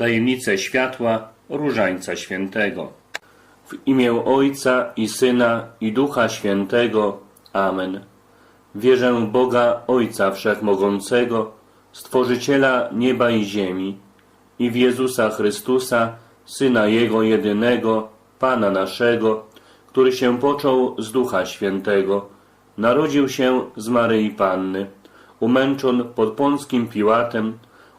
tajemnicę światła Różańca Świętego. W imię Ojca i Syna i Ducha Świętego. Amen. Wierzę w Boga Ojca Wszechmogącego, Stworzyciela nieba i ziemi i w Jezusa Chrystusa, Syna Jego jedynego, Pana naszego, który się począł z Ducha Świętego, narodził się z Maryi Panny, umęczon pod Pąckim Piłatem,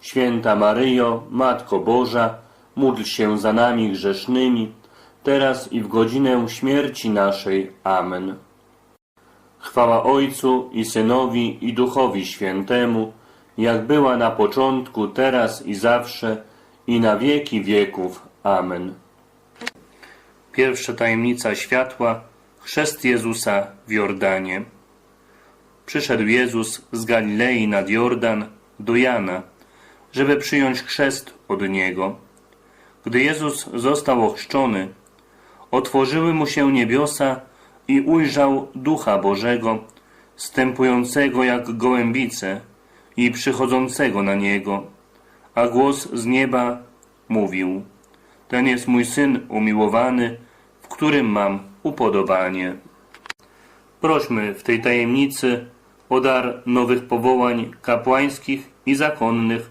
Święta Maryjo, Matko Boża, módl się za nami grzesznymi, teraz i w godzinę śmierci naszej. Amen. Chwała Ojcu i Synowi i Duchowi Świętemu, jak była na początku, teraz i zawsze, i na wieki wieków. Amen. Pierwsza tajemnica światła, chrzest Jezusa w Jordanie. Przyszedł Jezus z Galilei nad Jordan do Jana, żeby przyjąć chrzest od Niego. Gdy Jezus został ochrzczony, otworzyły mu się niebiosa i ujrzał Ducha Bożego, stępującego jak gołębice i przychodzącego na Niego. A głos z nieba mówił, ten jest mój Syn umiłowany, w którym mam upodobanie. Prośmy w tej tajemnicy o dar nowych powołań kapłańskich i zakonnych,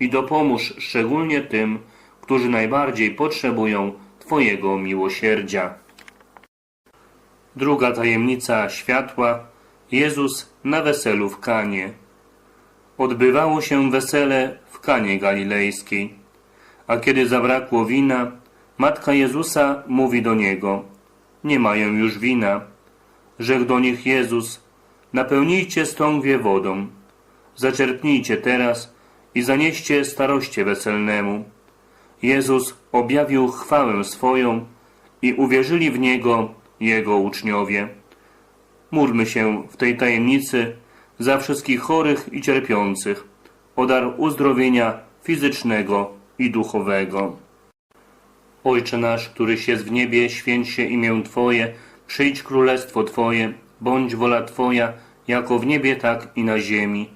i dopomóż szczególnie tym, którzy najbardziej potrzebują Twojego miłosierdzia. Druga tajemnica światła Jezus na weselu w Kanie. Odbywało się wesele w Kanie Galilejskiej, a kiedy zabrakło wina, matka Jezusa mówi do niego: Nie mają już wina. Rzekł do nich Jezus: Napełnijcie stągwie wodą, zaczerpnijcie teraz i zanieście staroście weselnemu. Jezus objawił chwałę swoją i uwierzyli w Niego Jego uczniowie. Módlmy się w tej tajemnicy za wszystkich chorych i cierpiących, o dar uzdrowienia fizycznego i duchowego. Ojcze nasz, któryś jest w niebie, święć się imię Twoje, przyjdź królestwo Twoje, bądź wola Twoja, jako w niebie, tak i na ziemi.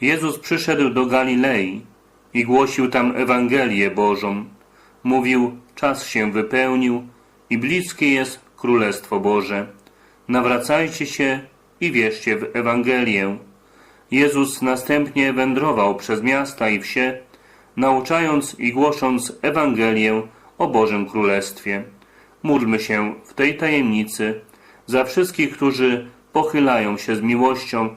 Jezus przyszedł do Galilei i głosił tam Ewangelię Bożą. Mówił: Czas się wypełnił i bliskie jest Królestwo Boże. Nawracajcie się i wierzcie w Ewangelię. Jezus następnie wędrował przez miasta i wsie, nauczając i głosząc Ewangelię o Bożym Królestwie. Módlmy się w tej tajemnicy za wszystkich, którzy pochylają się z miłością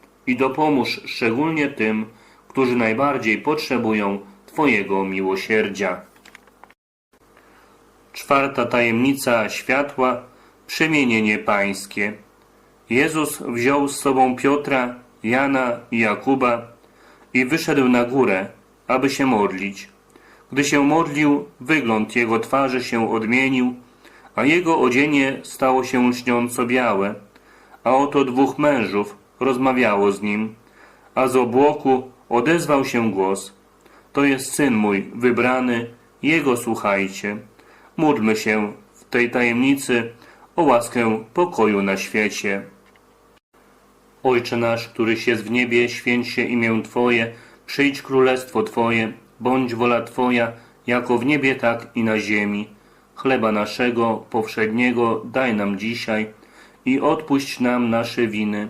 i dopomóż szczególnie tym, którzy najbardziej potrzebują Twojego miłosierdzia. Czwarta tajemnica światła przemienienie pańskie. Jezus wziął z sobą Piotra, Jana i Jakuba i wyszedł na górę, aby się modlić. Gdy się modlił, wygląd jego twarzy się odmienił, a jego odzienie stało się lśniąco białe. A oto dwóch mężów rozmawiało z nim, a z obłoku odezwał się głos. To jest syn mój wybrany, jego słuchajcie. Módlmy się w tej tajemnicy o łaskę pokoju na świecie. Ojcze nasz, któryś jest w niebie, święć się imię Twoje, przyjdź królestwo Twoje, bądź wola Twoja, jako w niebie, tak i na ziemi. Chleba naszego powszedniego daj nam dzisiaj i odpuść nam nasze winy,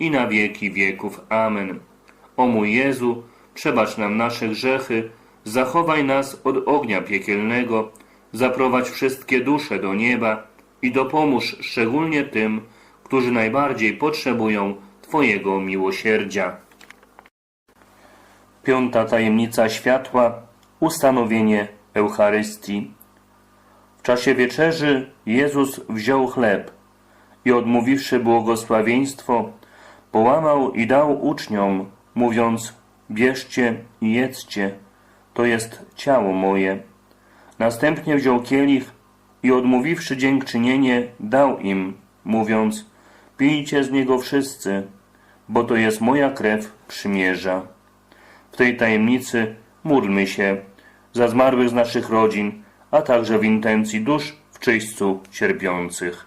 i na wieki wieków. Amen. O mój Jezu, przebacz nam nasze grzechy, zachowaj nas od ognia piekielnego, zaprowadź wszystkie dusze do nieba i dopomóż szczególnie tym, którzy najbardziej potrzebują Twojego miłosierdzia. Piąta tajemnica światła ustanowienie Eucharystii. W czasie wieczerzy Jezus wziął chleb i odmówiwszy błogosławieństwo, połamał i dał uczniom, mówiąc: Bierzcie i jedzcie, to jest ciało moje. Następnie wziął kielich i odmówiwszy dziękczynienie, dał im, mówiąc: Pijcie z niego wszyscy, bo to jest moja krew przymierza. W tej tajemnicy módlmy się za zmarłych z naszych rodzin, a także w intencji dusz w czyśćcu cierpiących.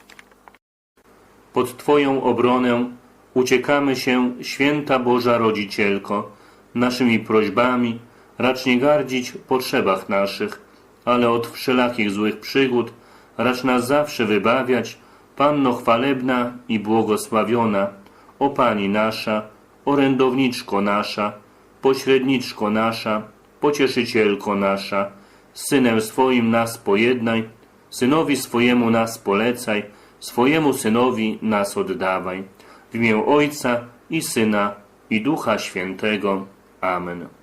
Pod Twoją obronę uciekamy się, święta Boża Rodzicielko, naszymi prośbami, racz nie gardzić potrzebach naszych, ale od wszelakich złych przygód racz nas zawsze wybawiać, Panno chwalebna i błogosławiona, o Pani nasza, orędowniczko nasza, pośredniczko nasza, pocieszycielko nasza, Synem swoim nas pojednaj, Synowi swojemu nas polecaj, swojemu Synowi nas oddawaj. W imię Ojca i Syna i Ducha Świętego. Amen.